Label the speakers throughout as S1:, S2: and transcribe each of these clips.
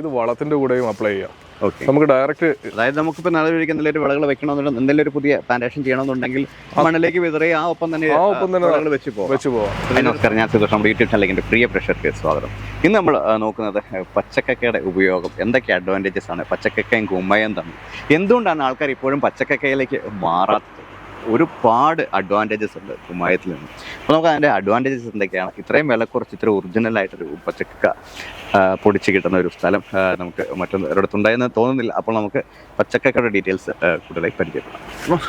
S1: ഏത് വളത്തിന്റെ കൂടെയും അപ്ലൈ ചെയ്യാം. നമുക്ക് ഡയറക്റ്റ്
S2: അതായത് നമുക്കിപ്പോൾ നിലവിലേക്ക് എന്തെങ്കിലും വിളകൾ വെക്കണമെന്നുണ്ടെങ്കിൽ എന്തെങ്കിലും ഒരു പുതിയ പ്ലാന്റേഷൻ ചെയ്യണമെന്നുണ്ടെങ്കിൽ മണ്ണിലേക്ക് വിതറി ആ ഒപ്പം തന്നെ
S1: ആ ഒപ്പം തന്നെ
S2: വിളകൾ വെച്ച് പോകാം
S1: വെച്ച്
S2: പോകാം നമസ്കാരം ഞാൻ സുഖം നമ്മുടെ യൂട്യൂബ് ചാനലിന്റെ പ്രിയ പ്രഷർക്ക് സ്വാഗതം. ഇന്ന് നമ്മൾ നോക്കുന്നത് പച്ചക്കക്കയുടെ ഉപയോഗം എന്തൊക്കെ അഡ്വാന്റേജസ് ആണ് പച്ചക്കക്കയും കുമ്മയും തമ്മിൽ? എന്തുകൊണ്ടാണ് ആൾക്കാർ ഇപ്പോഴും പച്ചക്കക്കയിലേക്ക് മാറാത്തത്? ഒരുപാട് അഡ്വാന്റേജസ് ഉണ്ട് കുമ്മായത്തിൽ നിന്ന്. അപ്പോൾ നമുക്ക് അതിന്റെ അഡ്വാന്റേജസ് എന്തൊക്കെയാണ്? ഇത്രയും വില കുറച്ച് ഇത്ര പച്ചക്കക്ക ആ, പൊടിച്ച് കിട്ടുന്ന ഒരു സ്ഥലം നമുക്ക് മറ്റൊന്ന് ഒരിടത്തുണ്ടായെന്ന് തോന്നുന്നില്ല. അപ്പോൾ നമുക്ക് പച്ചക്കക്കയുടെ ഡീറ്റെയിൽസ് കൂടുതലായി പരിചയപ്പെടാം. അപ്പോൾ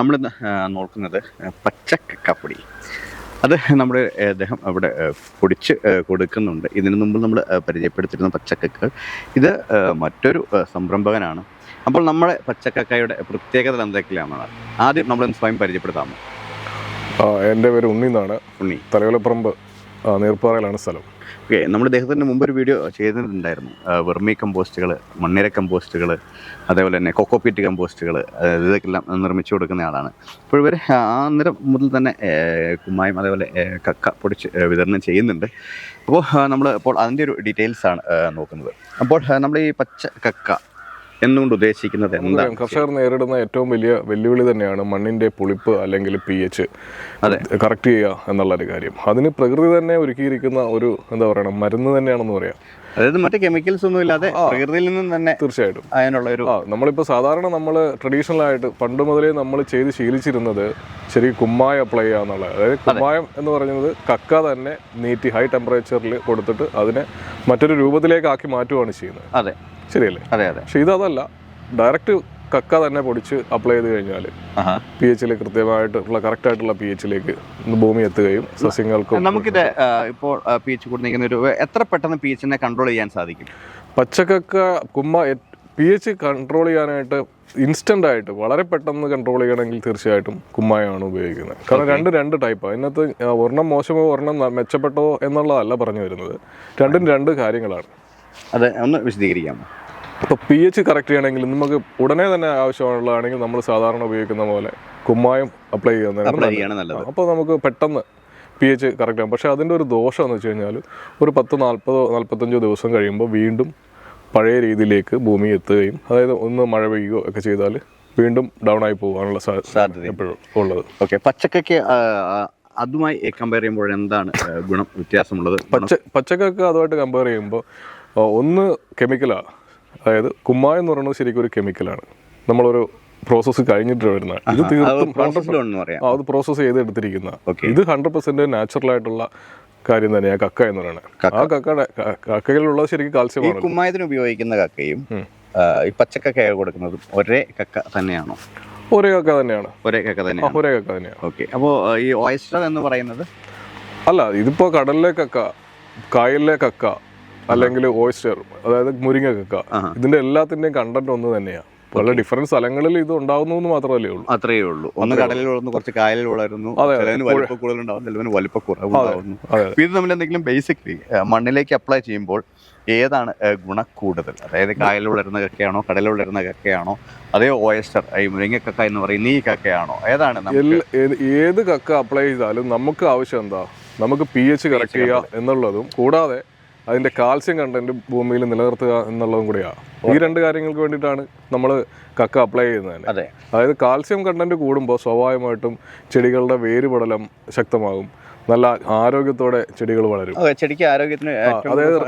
S2: നമ്മളിന്ന് നോക്കുന്നത് പച്ചക്കക്ക പൊടി. അത് നമ്മുടെ അദ്ദേഹം അവിടെ പൊടിച്ച് കൊടുക്കുന്നുണ്ട്. ഇതിനു മുമ്പ് നമ്മൾ പരിചയപ്പെടുത്തിരുന്ന പരിചയപ്പെടുത്തിയിരുന്ന പച്ചക്കക്ക ഇത് മറ്റൊരു സംരംഭകനാണ് അപ്പോൾ നമ്മുടെ പച്ചക്കക്കയുടെ പ്രത്യേകത എന്തൊക്കെയാണ് ആദ്യം നമ്മൾ സ്വയം പരിചയപ്പെടുത്താമോ?
S1: എന്റെ പേര് ഉണ്ണി എന്നാണ്.
S2: ഉണ്ണി.
S1: തലയോലപ്പറമ്പ് നീർപ്പാറയിലാണ് സ്ഥലം.
S2: ഓക്കെ നമ്മൾ ഇദ്ദേഹത്തിന്റെ മുമ്പ് ഒരു വീഡിയോ ചെയ്തിട്ടുണ്ടായിരുന്നു. വെർമി കമ്പോസ്റ്റുകൾ മണ്ണിര കമ്പോസ്റ്റുകൾ അതേപോലെ തന്നെ കൊക്കോപ്പീറ്റ് കമ്പോസ്റ്റുകൾ ഇതൊക്കെല്ലാം നിർമ്മിച്ചു കൊടുക്കുന്ന ആളാണ്. അപ്പോൾ ഇവർ ആ അന്നേരം മുതൽ തന്നെ കുമ്മായും അതേപോലെ കക്ക പൊടിച്ച് വിതരണം ചെയ്യുന്നുണ്ട്. അപ്പോൾ നമ്മൾ ഇപ്പോൾ അതിന്റെ ഒരു ഡീറ്റെയിൽസ് ആണ് നോക്കുന്നത്. അപ്പോൾ നമ്മൾ ഈ പച്ച കക്ക എന്നുകൊണ്ട് ഉദ്ദേശിക്കുന്നത് എന്താണ്
S1: കർഷകർ നേരിടുന്ന ഏറ്റവും വലിയ വെല്ലുവിളി തന്നെയാണ് മണ്ണിന്റെ പുളിപ്പ് അല്ലെങ്കിൽ പി എച്ച്.
S2: അതെ.
S1: കറക്റ്റ് ചെയ്യുക എന്നുള്ള ഒരു കാര്യം. അതിന് പ്രകൃതി തന്നെ ഒരുക്കിയിരിക്കുന്ന ഒരു എന്താ പറയുക മരുന്ന് തന്നെയാണെന്ന് പറയാം.
S2: അതായത് മറ്റു കെമിക്കൽസ് ഒന്നും ഇല്ലാതെ പ്രകൃതിയിൽ നിന്നും തന്നെ
S1: തീർച്ചയായിട്ടും.
S2: അതിനുള്ള ഒരു
S1: നമ്മളിപ്പോൾ സാധാരണ നമ്മൾ ട്രഡീഷണൽ ആയിട്ട് പണ്ട് മുതലേ നമ്മൾ ചെയ്ത് ശീലിച്ചിരുന്നത് ശരി കുമ്മായ അപ്ലൈ ചെയ്യുക എന്നുള്ളത്. അതായത് കുമ്മായം എന്ന് പറയുന്നത് കക്ക തന്നെ നീറ്റി ഹൈ ടെമ്പറേച്ചറിൽ കൊടുത്തിട്ട് അതിനെ മറ്റൊരു രൂപത്തിലേക്ക് ആക്കി മാറ്റുകയാണ് ചെയ്യുന്നത്.
S2: അതെ.
S1: ശരിയല്ലേ?
S2: അതെ അതെ.
S1: പക്ഷെ ഇതല്ല ഡയറക്റ്റ് കക്ക തന്നെ പൊടിച്ച് അപ്ലൈ ചെയ്ത് കഴിഞ്ഞാൽ പി എച്ചിൽ കൃത്യമായിട്ടുള്ള കറക്റ്റ് ആയിട്ടുള്ള പി എച്ചിലേക്ക് ഭൂമി എത്തുകയും സസ്യങ്ങൾക്കും
S2: നമുക്കിത് ഇപ്പോൾ പി എച്ച് കൊടുത്തിരിക്കുന്ന ഒരു എത്ര പെട്ടെന്ന് പി എച്ചിനെ കൺട്രോൾ ചെയ്യാൻ സാധിക്കും?
S1: പച്ചക്കക്ക കുമ്മ പി എച്ച് കൺട്രോൾ ചെയ്യാനായിട്ട് ഇൻസ്റ്റന്റ് ആയിട്ട് വളരെ പെട്ടെന്ന് കൺട്രോൾ ചെയ്യണമെങ്കിൽ തീർച്ചയായിട്ടും കുമ്മായമാണ് ഉപയോഗിക്കുന്നത്. കാരണം രണ്ട് രണ്ട് ടൈപ്പ് അതിനകത്ത് ഒരെണ്ണം മോശമോ ഒരെണ്ണം മെച്ചപ്പെട്ടോ എന്നുള്ളതല്ല പറഞ്ഞു വരുന്നത്. രണ്ടും രണ്ട് കാര്യങ്ങളാണ്.
S2: അത് ഒന്ന് വിശദീകരിക്കാമോ?
S1: ഇപ്പോൾ പി എച്ച് കറക്റ്റ് ചെയ്യണമെങ്കിൽ നമുക്ക് ഉടനെ തന്നെ ആവശ്യമുള്ളതാണെങ്കിൽ നമ്മൾ സാധാരണ ഉപയോഗിക്കുന്ന പോലെ കുമ്മായം അപ്ലൈ ചെയ്യുന്നതാണ് അപ്പോൾ നമുക്ക് പെട്ടെന്ന് പി എച്ച് കറക്റ്റ് ആകും പക്ഷേ അതിന്റെ ഒരു ദോഷം എന്ന് വെച്ച് കഴിഞ്ഞാൽ ഒരു പത്ത് നാൽപ്പതോ നാൽപ്പത്തഞ്ചോ ദിവസം കഴിയുമ്പോൾ വീണ്ടും പഴയ രീതിയിലേക്ക് ഭൂമി എത്തുകയും അതായത് ഒന്ന് മഴ പെയ്യുകയോ ഒക്കെ ചെയ്താൽ വീണ്ടും ഡൗൺ ആയി പോകാനുള്ള
S2: സാധ്യത
S1: എപ്പോഴും ഉള്ളത്.
S2: ഓക്കെ പച്ചക്കയ്ക്ക് അതുമായി കമ്പയർ ചെയ്യുമ്പോൾ എന്താണ് ഗുണം വ്യത്യാസമുള്ളത്?
S1: പച്ച പച്ചക്കൊക്കെ അതുമായിട്ട് കമ്പയർ ചെയ്യുമ്പോൾ ഒന്ന് കെമിക്കലാണ് അതായത് കുമ്മായം എന്ന് പറയുന്നത് ശരിക്കും ഒരു കെമിക്കലാണ് നമ്മളൊരു പ്രോസസ്സ് കഴിഞ്ഞിട്ട് വരുന്ന ഇത് തീർത്തും അത് പ്രോസസ്സ് ചെയ്ത് എടുത്തിരിക്കുന്ന ഇത് ഹൺഡ്രഡ് പെർസെന്റ് നാച്ചുറൽ ആയിട്ടുള്ള കാര്യം തന്നെയാണ് കക്ക എന്ന് പറയുന്നത് ആ കക്കയുടെ കക്കയിലുള്ള കക്കയിലുള്ളത് ശരിക്കും കാൽസ്യമാണ്.
S2: കുമ്മായത്തിന് ഉപയോഗിക്കുന്ന കക്കയും ഈ പച്ചക്കക്ക കൊടുക്കുന്നതും ഒരേ കക്ക തന്നെയാണോ?
S1: ഒരേ കക്ക തന്നെയാണ്.
S2: ഒരേ കക്ക തന്നെയാണ്.
S1: ഒരേ കക്ക തന്നെയാണ്.
S2: ഓക്കെ അപ്പോൾ ഈ ഓയിസ്റ്റർ എന്ന് പറയുന്നത്?
S1: അല്ല ഇതിപ്പോ കടലിലെ കക്ക കായലിലെ കക്ക അല്ലെങ്കിൽ ഓയിസ്റ്റർ അതായത് മുരിങ്ങ കക്ക ഇതിന്റെ എല്ലാത്തിന്റെയും കണ്ടന്റ് ഒന്ന് തന്നെയാണ് പല ഡിഫറന്റ് സ്ഥലങ്ങളിൽ ഇത് ഉണ്ടാവുന്നു എന്ന് മാത്രമല്ലേ ഉള്ളൂ.
S2: അത്രയേ ഉള്ളൂ. ഒന്ന് കടലിൽ വളർന്നു കുറച്ച് കായലിൽ വളരുന്നു.
S1: അതെ, അതെ.
S2: ചിലതിന് വലിപ്പ കൂടുതലുണ്ടാവും ചിലതിന് വലിപ്പ കുറവുണ്ടാവുന്നു
S1: അതെ.
S2: അപ്പൊ ഇത് തമ്മിൽ എന്തെങ്കിലും ബേസിക്കലി മണ്ണിലേക്ക് അപ്ലൈ ചെയ്യുമ്പോൾ ഏതാണ് ഗുണ കൂടുതൽ അതായത് കായലിൽ വളരുന്ന കക്കയാണോ കടലിൽ വളരുന്ന കക്കയാണോ അതേ ഓയസ്റ്റർ ഈ മുരിങ്ങക്കക്ക എന്ന് പറയുന്ന ഈ കക്കയാണോ? ഏതാണ്
S1: ഏത് കക്ക അപ്ലൈ ചെയ്താലും നമുക്ക് ആവശ്യം എന്താ? നമുക്ക് പി എച്ച് കറക്റ്റ് ചെയ്യുക എന്നുള്ളതും. കൂടാതെ അതിന്റെ കാൽസ്യം കണ്ടന്റ് ഭൂമിയിൽ നിലനിർത്തുക എന്നുള്ളതും കൂടിയാണ് ഈ രണ്ട് കാര്യങ്ങൾക്ക് വേണ്ടിയിട്ടാണ് നമ്മൾ കക്ക അപ്ലൈ ചെയ്യുന്നത്
S2: അതെ.
S1: അതായത് കാൽസ്യം കണ്ടന്റ് കൂടുമ്പോൾ സ്വാഭാവികമായിട്ടും ചെടികളുടെ വേരുപടലം ശക്തമാകും. നല്ല ആരോഗ്യത്തോടെ ചെടികൾ വളരും.
S2: ചെടിക്ക് ആരോഗ്യത്തിന്
S1: അതായത്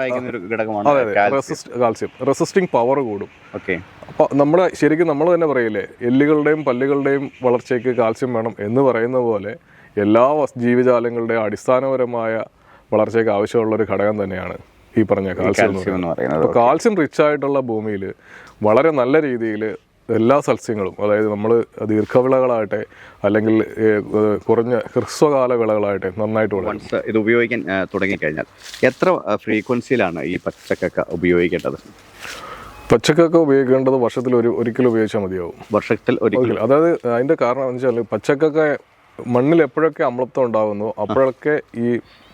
S1: റെസിസ്റ്റ് കാൽസ്യം. റെസിസ്റ്റിംഗ് പവർ കൂടും.
S2: ഓക്കെ.
S1: അപ്പോൾ നമ്മൾ ശരിക്കും നമ്മൾ തന്നെ പറയില്ലേ എല്ലുകളുടെയും പല്ലുകളുടെയും വളർച്ചയ്ക്ക് കാൽസ്യം വേണം എന്ന് പറയുന്ന പോലെ എല്ലാ ജീവജാലങ്ങളുടെയും അടിസ്ഥാനപരമായ വളർച്ചയ്ക്ക് ആവശ്യമുള്ള ഒരു ഘടകം തന്നെയാണ് ഈ പറഞ്ഞ കാൽസ്യം എന്ന് പറയുന്നത്. അപ്പോൾ കാൽസ്യം റിച്ച് ആയിട്ടുള്ള ഭൂമിയിൽ വളരെ നല്ല രീതിയിൽ എല്ലാ സസ്യങ്ങളും അതായത് നമ്മൾ ദീർഘവിളകളാകട്ടെ അല്ലെങ്കിൽ കുറഞ്ഞ ഹ്രസ്വകാല വിളകളാകട്ടെ നന്നായിട്ട് വളരും.
S2: ഇത് ഉപയോഗിക്കാൻ തുടങ്ങിക്കഴിഞ്ഞാൽ എത്ര ഫ്രീക്വൻസിയിലാണ് ഈ പച്ചക്കക്ക ഉപയോഗിക്കേണ്ടത്?
S1: പച്ചക്കൊക്കെ ഉപയോഗിക്കേണ്ടത് വർഷത്തിൽ ഒരു ഒരിക്കലും ഉപയോഗിച്ചാൽ മതിയാവും.
S2: വർഷത്തിൽ ഒരിക്കൽ
S1: ഒരിക്കലും. അതായത് അതിന്റെ കാരണം എന്ന് വെച്ചാൽ പച്ചക്കൊക്കെ മണ്ണിൽ എപ്പോഴൊക്കെ അമ്ലത്വം ഉണ്ടാകുന്നു അപ്പോഴൊക്കെ ഈ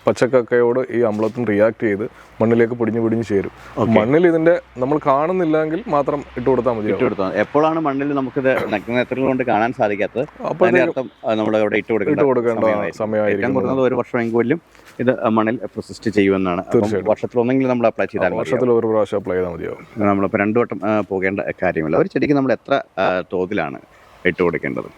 S1: പച്ചക്കക്കയോട് ഈ അമ്ലത്വം റിയാക്ട് ചെയ്ത് മണ്ണിലേക്ക് പൊടിഞ്ഞു പൊടിഞ്ഞു ചേരും. മണ്ണിൽ ഇതിന്റെ നമ്മൾ കാണുന്നില്ലെങ്കിൽ മാത്രം ഇട്ട് കൊടുത്താൽ മതി
S2: ഇട്ട് കൊടുത്താൽ എപ്പോഴാണ് മണ്ണിൽ നമുക്ക് നഗ്നനേത്രങ്ങൾ കൊണ്ട് കാണാൻ സാധിക്കാത്തത്?
S1: അപ്പോൾ
S2: അർത്ഥം നമ്മൾ അവിടെ ഇട്ട് കൊടുക്കേണ്ട സമയമായിരിക്കും. ഒരു വർഷമെങ്കിലും ഇത് മണ്ണിൽ പ്രൊസിസ്റ്റ് ചെയ്യുമെന്നാണ്. വർഷത്തിലൊന്നെങ്കിലും വർഷത്തിൽ ഒന്നെങ്കിലും നമ്മൾ അപ്ലൈ ചെയ്താൽ
S1: വർഷത്തിൽ ഒരു പ്രാവശ്യം അപ്ലൈ ചെയ്താൽ മതിയാവും.
S2: നമ്മളിപ്പോൾ രണ്ടു വട്ടം പോകേണ്ട കാര്യമില്ല. ഒരു ചെടിക്ക് നമ്മൾ എത്ര തോതിലാണ് ഇട്ട് കൊടുക്കേണ്ടത്?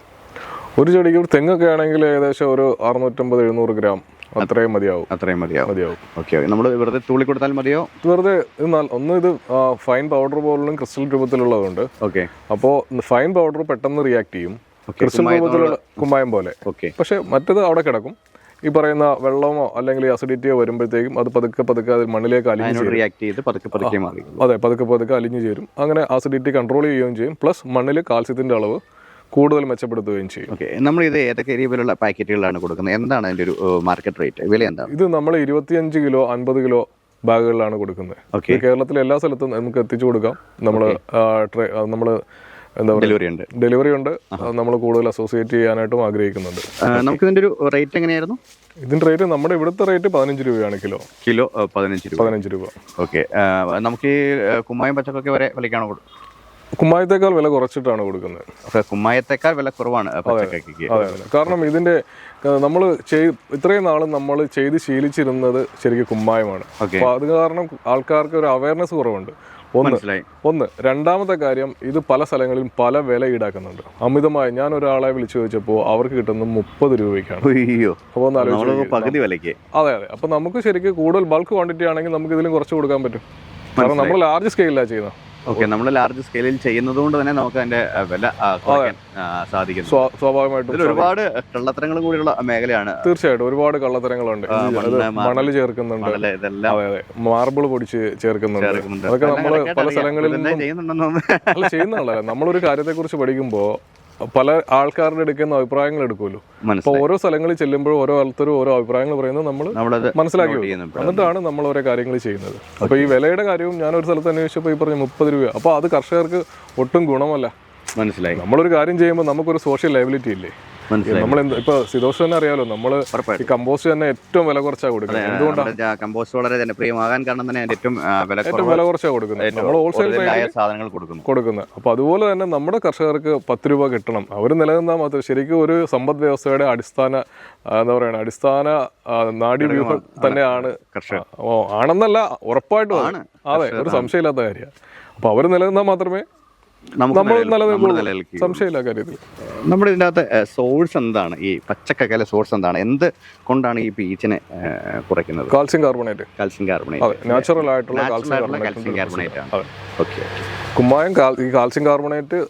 S1: ഒരു ചെടിക്ക് ഒരു തെങ്ങൊക്കെ ആണെങ്കിൽ ഏകദേശം ഒരു അറുന്നൂറ്റമ്പത് എഴുന്നൂറ് ഗ്രാം. അത്രയും മതിയാവും.
S2: അത്രയും മതിയാവും.
S1: മതിയാവും.
S2: ഓക്കെ നമ്മൾ വെറുതെ തൂളി കൊടുത്താൽ മതിയോ?
S1: വെറുതെ ഇത് നല്ല- ഒന്ന് ഇത് ഫൈൻ പൗഡർ പോലുള്ള ക്രിസ്റ്റൽ രൂപത്തിലുള്ളതുണ്ട്.
S2: ഓക്കെ.
S1: അപ്പോ ഫൈൻ പൗഡർ പെട്ടെന്ന് റിയാക്ട് ചെയ്യും. ക്രിസ്റ്റൽ രൂപത്തിലുള്ള കുമ്മായം പോലെ.
S2: ഓക്കെ.
S1: പക്ഷെ മറ്റത് അവിടെ കിടക്കും. ഈ പറയുന്ന വെള്ളമോ അല്ലെങ്കിൽ അസിഡിറ്റിയോ വരുമ്പോഴത്തേക്കും അത് പതുക്കെ പതുക്കെ അത് മണ്ണിലേക്ക് അലിഞ്ഞ്
S2: അതിനോട് റിയാക്ട് ചെയ്ത് പതുക്കെ പതുക്കെ മാറി.
S1: അതെ പതുക്കെ പതുക്കെ അലിഞ്ഞു ചേരും. അങ്ങനെ ആസിഡിറ്റി കൺട്രോൾ ചെയ്യുകയും ചെയ്യും. പ്ലസ് മണ്ണിൽ കാൽസ്യത്തിന്റെ അളവ് കൂടുതൽ മെച്ചപ്പെടുത്തുകയും ചെയ്യും.
S2: ഓക്കെ നമ്മൾ ഇത് ഏതൊക്കെ രീതിയിലുള്ള പാക്കറ്റുകളാണ് കൊടുക്കുന്നത്? എന്താണ് അതിന്റെ ഒരു മാർക്കറ്റ് റേറ്റ് വില എന്താണ്?
S1: ഇത് നമ്മൾ ഇരുപത്തിയഞ്ച് കിലോ അൻപത് കിലോ ബാഗുകളിലാണ് കൊടുക്കുന്നത്.
S2: ഓക്കെ.
S1: കേരളത്തിലെ എല്ലാ സ്ഥലത്തും നമുക്ക് എത്തിച്ചു കൊടുക്കാം. നമ്മൾ നമ്മൾ എന്താ
S2: ഡെലിവറി ഉണ്ട്.
S1: ഡെലിവറി ഉണ്ട്. നമ്മൾ കൂടുതൽ അസോസിയേറ്റ് ചെയ്യാനായിട്ടും ആഗ്രഹിക്കുന്നുണ്ട്.
S2: നമുക്ക് ഇതിന്റെ ഒരു റേറ്റ് എങ്ങനെയായിരുന്നു?
S1: ഇതിന്റെ റേറ്റ് നമ്മുടെ ഇവിടുത്തെ റേറ്റ് പതിനഞ്ച് രൂപയാണ് കിലോ.
S2: കിലോ പതിനഞ്ച് രൂപ.
S1: പതിനഞ്ച് രൂപ.
S2: ഓക്കെ നമുക്ക് ഈ കുമ്മായം പച്ചക്കൊക്കെ വരെ കൊടുക്കുന്നത്
S1: കുമ്മായത്തേക്കാൾ വില കുറച്ചിട്ടാണ് കൊടുക്കുന്നത്.
S2: കുമ്മായത്തേക്കാൾ വില കുറവാണ്
S1: കാരണം ഇതിന്റെ നമ്മൾ ഇത്രയും നാളും നമ്മൾ ചെയ്ത് ശീലിച്ചിരുന്നത് ശരിക്കും കുമ്മായമാണ്. അപ്പൊ അത് കാരണം ആൾക്കാർക്ക് ഒരു അവയർനെസ് കുറവുണ്ട്. ഒന്ന് ഒന്ന് രണ്ടാമത്തെ കാര്യം ഇത് പല സ്ഥലങ്ങളിലും പല വില ഈടാക്കുന്നുണ്ട്. അമിതമായി ഞാൻ ഒരാളെ വിളിച്ചു ചോദിച്ചപ്പോൾ അവർക്ക് കിട്ടുന്നത് മുപ്പത് രൂപയ്ക്കാണ്. അപ്പോൾ.
S2: പകുതി വിലയ്ക്ക്.
S1: അതെ അതെ. അപ്പൊ നമുക്ക് ശരിക്കും കൂടുതൽ ബൾക്ക് ക്വാണ്ടിറ്റി ആണെങ്കിൽ നമുക്ക് ഇതിലും കുറച്ച് കൊടുക്കാൻ പറ്റും. കാരണം നമ്മൾ ലാർജ് സ്കെയിലാണ് ചെയ്യുന്നത്.
S2: ഓക്കെ നമ്മൾ ലാർജ് സ്കെയിലിൽ ചെയ്യുന്നത് കൊണ്ട് തന്നെ നമുക്ക് അതിന്റെ വില കുറയ്ക്കാൻ
S1: സ്വാ- സ്വാഭാവികമായിട്ടും
S2: ഒരുപാട് കള്ളത്തരങ്ങളും കൂടിയുള്ള മേഖലയാണ്.
S1: തീർച്ചയായിട്ടും ഒരുപാട് കള്ളത്തരങ്ങളുണ്ട്. മണൽ ചേർക്കുന്നുണ്ട്.
S2: ഇതെല്ലാം
S1: മാർബിൾ പൊടിച്ച് ചേർക്കുന്നുണ്ട്. അതൊക്കെ നമ്മൾ പല സ്ഥലങ്ങളിൽ
S2: ചെയ്യുന്നുണ്ടെന്ന് തോന്നുന്നു.
S1: അല്ല ചെയ്യുന്ന ആളല്ല നമ്മളൊരു കാര്യത്തെക്കുറിച്ച് പഠിക്കുമ്പോൾ പല ആൾക്കാരുടെ എടുക്കുന്ന അഭിപ്രായങ്ങൾ എടുക്കുമല്ലോ.
S2: അപ്പൊ
S1: ഓരോ സ്ഥലങ്ങളിൽ ചെല്ലുമ്പോഴും ഓരോ ആൾക്കാരും ഓരോ അഭിപ്രായങ്ങൾ പറയുന്നത് നമ്മൾ മനസ്സിലാക്കി. എന്നിട്ടാണ് നമ്മൾ ഓരോ കാര്യങ്ങൾ ചെയ്യുന്നത്. അപ്പൊ ഈ വിലയുടെ കാര്യവും ഞാൻ ഒരു സ്ഥലത്ത് അന്വേഷിച്ചപ്പോൾ ഈ പറഞ്ഞ മുപ്പത് രൂപ. അപ്പൊ അത് കർഷകർക്ക് ഒട്ടും ഗുണമല്ല.
S2: മനസ്സിലായി.
S1: നമ്മളൊരു കാര്യം ചെയ്യുമ്പോൾ നമുക്കൊരു സോഷ്യൽ ലൈബിലിറ്റി ഇല്ലേ? നമ്മൾ ഇപ്പൊ സിതോഷ് തന്നെ അറിയാലോ നമ്മൾ ഈ കമ്പോസ്റ്റ് തന്നെ ഏറ്റവും വില കുറച്ചാ കൊടുക്കുന്നത്. എന്തുകൊണ്ടാണ്
S2: കമ്പോസ്റ്റ് വളരെ ജനപ്രിയമാകാൻ കാരണം തന്നെ ഏറ്റവും വില
S1: വില കുറച്ചാ കൊടുക്കുന്നത്. നമ്മൾ ഹോൾസെയിൽ
S2: സാധനങ്ങൾ കൊടുക്കുന്നു.
S1: കൊടുക്കുന്നത്. അപ്പൊ അതുപോലെ തന്നെ നമ്മുടെ കർഷകർക്ക് പത്ത് രൂപ കിട്ടണം. അവർ നിലനിന്നാൽ മാത്രം ശരിക്കും ഒരു സമ്പദ് വ്യവസ്ഥയുടെ അടിസ്ഥാന എന്താ പറയുക അടിസ്ഥാന നാഡീവ്യൂഹം തന്നെയാണ്.
S2: കർഷകർ.
S1: ഓ ആണെന്നല്ല ഉറപ്പായിട്ടും അത്. ഒരു സംശയമില്ലാത്ത കാര്യമാണ്. അപ്പൊ അവർ നിലനിന്നാൽ മാത്രമേ നമ്മൾ. സംശയമില്ല കാര്യത്തിൽ.
S2: നമ്മുടെ ഇതിന്റെ അകത്ത് സോഴ്സ് എന്താണ്? ഈ പച്ചക്കക്കയിലെ സോഴ്സ് എന്താണ്? എന്ത് കൊണ്ടാണ് ഈ പീച്ചിനെ കുറയ്ക്കുന്നത്?
S1: Calcium carbonate.
S2: Calcium carbonate.
S1: Natural ആയിട്ടുള്ള കാൽസ്യം കാർബണേറ്റ്
S2: ആണ്. ഓക്കെ
S1: കുമ്മായം ഈ കാൽസ്യം കാർബണേറ്റ്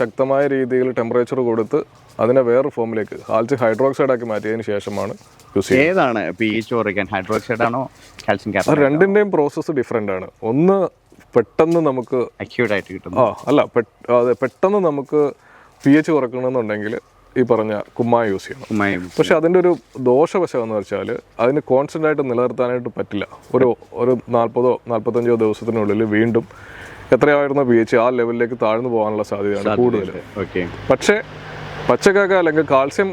S1: ശക്തമായ രീതിയിൽ ടെമ്പറേച്ചർ കൊടുത്ത് അതിനെ വേറെ ഫോമിലേക്ക് കാൽസ്യം ഹൈഡ്രോക്സൈഡ് ആക്കി മാറ്റിയതിന് ശേഷമാണ്
S2: ഏതാണ് കുറയ്ക്കാൻ? ഹൈഡ്രോക്സൈഡ് ആണോ? കാൽസ്യം കാർബണേറ്റ്
S1: രണ്ടിന്റെയും പ്രോസസ്സ് ഡിഫറെന്റ് ആണ്. ഒന്ന് പെട്ടെന്ന് നമുക്ക്
S2: അക്യൂട്ട് ആയിട്ട് കിട്ടും
S1: ആ അല്ല അതെ പെട്ടെന്ന് നമുക്ക് പി എച്ച് കുറക്കണമെന്നുണ്ടെങ്കിൽ ഈ പറഞ്ഞ കുമ്മായ യൂസ് ചെയ്യണം. പക്ഷെ അതിന്റെ ഒരു ദോഷവശം എന്ന് വെച്ചാൽ അതിന് കോൺസ്റ്റന്റ് ആയിട്ട് നിലനിർത്താനായിട്ട് പറ്റില്ല. ഒരു ഒരു നാൽപ്പതോ നാൽപ്പത്തഞ്ചോ ദിവസത്തിനുള്ളിൽ വീണ്ടും എത്രയായിരുന്ന പി എച്ച് ആ ലെവലിലേക്ക് താഴ്ന്നു പോകാനുള്ള സാധ്യതയാണ് കൂടുതൽ
S2: ഓക്കെ
S1: പക്ഷേ പച്ചക്കാക്ക അല്ലെങ്കിൽ കാൽസ്യം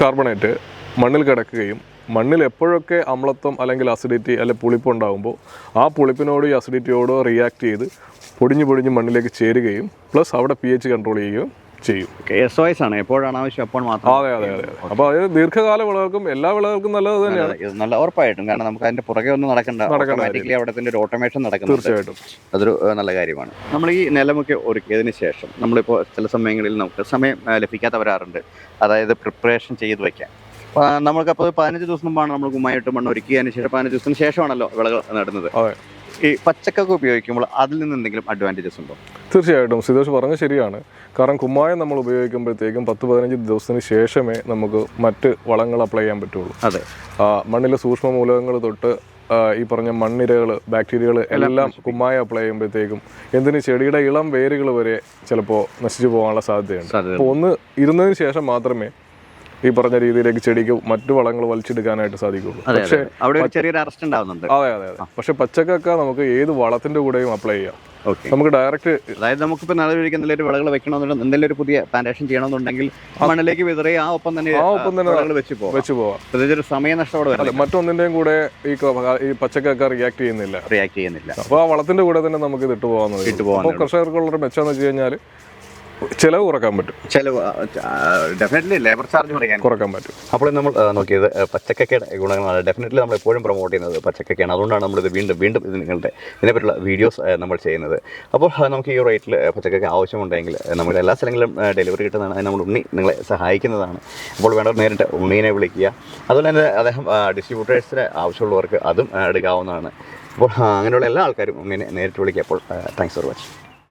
S1: കാർബണേറ്റ് മണ്ണിൽ കിടക്കുകയും മണ്ണിൽ എപ്പോഴൊക്കെ അമ്ലത്വം അല്ലെങ്കിൽ അസിഡിറ്റി അല്ലെങ്കിൽ പുളിപ്പ് ഉണ്ടാകുമ്പോൾ ആ പുളിപ്പിനോട് ഈ അസിഡിറ്റിയോടോ റിയാക്ട് ചെയ്ത് പൊടിഞ്ഞു പൊടിഞ്ഞ് മണ്ണിലേക്ക് ചേരുകയും പ്ലസ് അവിടെ പി എച്ച് കൺട്രോൾ ചെയ്യുകയും ചെയ്യും.
S2: എസ് വൈസ് ആണ്. എപ്പോഴാണ് ആവശ്യം അപ്പോൾ മാത്രം.
S1: അതെ അതെ അതെ. അപ്പോൾ അതായത് ദീർഘകാല വിളകൾക്കും എല്ലാ വിളകൾക്കും നല്ലത് തന്നെയാണ്.
S2: നല്ല ഉറപ്പായിട്ടും. കാരണം നമുക്ക് അതിന്റെ പുറകെ ഒന്നും നടക്കണ്ട. ഓട്ടോമാറ്റിക്കലി അവിടെ ഒരു ഓട്ടോമേഷൻ നടക്കുന്നുണ്ട്
S1: തീർച്ചയായിട്ടും.
S2: അതൊരു നല്ല കാര്യമാണ്. നമ്മൾ ഈ നിലമൊക്കെ ഒരുക്കിയതിന് ശേഷം നമ്മളിപ്പോൾ ചില സമയങ്ങളിൽ നമുക്ക് സമയം ലഭിക്കാത്ത ലഭിക്കാതെ വരാറുണ്ട് അതായത് പ്രിപ്പറേഷൻ ചെയ്ത് വയ്ക്കാൻ ആ, നമുക്കപ്പോൾ പതിനഞ്ച് ദിവസം മുമ്പാണ് നമ്മൾ കുമ്മായിട്ട് മണ്ണ് ഒരുക്കിയതിന് ശേഷം പതിനഞ്ച് ദിവസത്തിന് ശേഷമാണല്ലോ വിളകൾ നടുന്നത്. ഈ പച്ചക്കൊക്കെ ഉപയോഗിക്കുമ്പോൾ അതിൽ നിന്ന് എന്തെങ്കിലും അഡ്വാന്റേജസ് ഉണ്ടോ?
S1: തീർച്ചയായിട്ടും. സിതോഷ് പറഞ്ഞത് ശരിയാണ്. കാരണം കുമ്മായം നമ്മൾ ഉപയോഗിക്കുമ്പോഴത്തേക്കും പത്ത് പതിനഞ്ച് ദിവസത്തിന് ശേഷമേ നമുക്ക് മറ്റ് വളങ്ങൾ അപ്ലൈ ചെയ്യാൻ പറ്റുള്ളൂ.
S2: അതെ.
S1: മണ്ണിലെ സൂക്ഷ്മ മൂലകങ്ങൾ തൊട്ട് ഈ പറഞ്ഞ മണ്ണിരകൾ ബാക്ടീരിയകൾ എല്ലാം കുമ്മായ അപ്ലൈ ചെയ്യുമ്പോഴത്തേക്കും എന്തിന് ചെടിയുടെ ഇളം വേരുകൾ വരെ ചിലപ്പോൾ നശിച്ചു പോകാനുള്ള സാധ്യതയുണ്ട്. അപ്പോൾ ഒന്ന് ഇരുന്നതിന് ശേഷം മാത്രമേ ഈ പറഞ്ഞ രീതിയിലേക്ക് ചെടിക്ക് മറ്റു വളങ്ങൾ വലിച്ചെടുക്കാനായിട്ട് സാധിക്കുള്ളൂ. പക്ഷേ
S2: അവിടെ ഒരു ചെറിയൊരു അറസ്റ്റ് ഉണ്ടാവുന്നുണ്ട്.
S1: അതെ അതെ അതെ. പക്ഷെ പച്ചക്കൊക്കെ നമുക്ക് ഏത് വളത്തിന്റെ കൂടെയും അപ്ലൈ ചെയ്യാം. നമുക്ക് ഡയറക്റ്റ്
S2: അതായത് നമുക്കിപ്പോൾ രീതിക്ക് എന്തെങ്കിലും വിളകൾ വെക്കണമെന്നുണ്ടെങ്കിൽ എന്തെങ്കിലും ഒരു പുതിയ പ്ലാന്റേഷൻ ചെയ്യണമെന്നുണ്ടെങ്കിൽ മണ്ണിലേക്ക് വിതറി ആ ഒപ്പം തന്നെ
S1: ആ ഒപ്പം തന്നെ
S2: വിളകൾ വെച്ച് പോകാം
S1: വെച്ച് പോവാം.
S2: പ്രത്യേകിച്ച് ഒരു സമയനഷ്ടം അവിടെ
S1: മറ്റൊന്നിന്റെയും കൂടെ ഈ ഈ പച്ചക്കൊക്കെ റിയാക്ട് ചെയ്യുന്നില്ല.
S2: റിയാക്ട് ചെയ്യുന്നില്ല.
S1: അപ്പോൾ ആ വളത്തിന്റെ കൂടെ തന്നെ നമുക്ക് ഇട്ട് പോകാവുന്നത്
S2: ഇട്ട് പോകാവുന്നതേ
S1: അപ്പോൾ കർഷകർക്കുള്ളൊരു മെച്ചം എന്ന് വെച്ച് കഴിഞ്ഞാൽ ചിലവ് കുറയ്ക്കാൻ പറ്റും.
S2: ചിലവ് ഡെഫിനറ്റ്ലി ലേബർ ചാർജ് കുറയ്ക്കാൻ.
S1: കുറയ്ക്കാൻ പറ്റും.
S2: അപ്പോൾ നമ്മൾ നോക്കിയത് പച്ചക്കയുടെ പച്ചക്കക്കയുടെ ഗുണങ്ങളാണ്. ഡെഫിനറ്റ്ലി നമ്മൾ എപ്പോഴും പ്രൊമോട്ട് ചെയ്യുന്നത് പച്ചക്കക്കയാണ്. അതുകൊണ്ടാണ് നമ്മളിത് വീണ്ടും വീണ്ടും ഇത് നിങ്ങളുടെ ഇതിനെപ്പറ്റുള്ള വീഡിയോസ് നമ്മൾ ചെയ്യുന്നത്. അപ്പോൾ നമുക്ക് ഈ റേറ്റിൽ പച്ചക്കയ്ക്ക് ആവശ്യമുണ്ടെങ്കിൽ നമ്മുടെ എല്ലാ സ്ഥലങ്ങളിലും ഡെലിവറി കിട്ടുന്നതാണ്. അതിന് നമ്മൾ ഉണ്ണി നിങ്ങളെ സഹായിക്കുന്നതാണ്. അപ്പോൾ വേണ്ടവർ നേരിട്ട് ഉണ്ണീനെ വിളിക്കുക. അതുപോലെ തന്നെ അദ്ദേഹം ഡിസ്ട്രിബ്യൂട്ടേഴ്സിന് ആവശ്യമുള്ളവർക്ക് അതും എടുക്കാവുന്നതാണ്. അപ്പോൾ അങ്ങനെയുള്ള എല്ലാ ആൾക്കാരും ഉണ്ണീനെ നേരിട്ട് വിളിക്കുക. അപ്പോൾ താങ്ക്സ് ഫോർ വാച്ചിങ്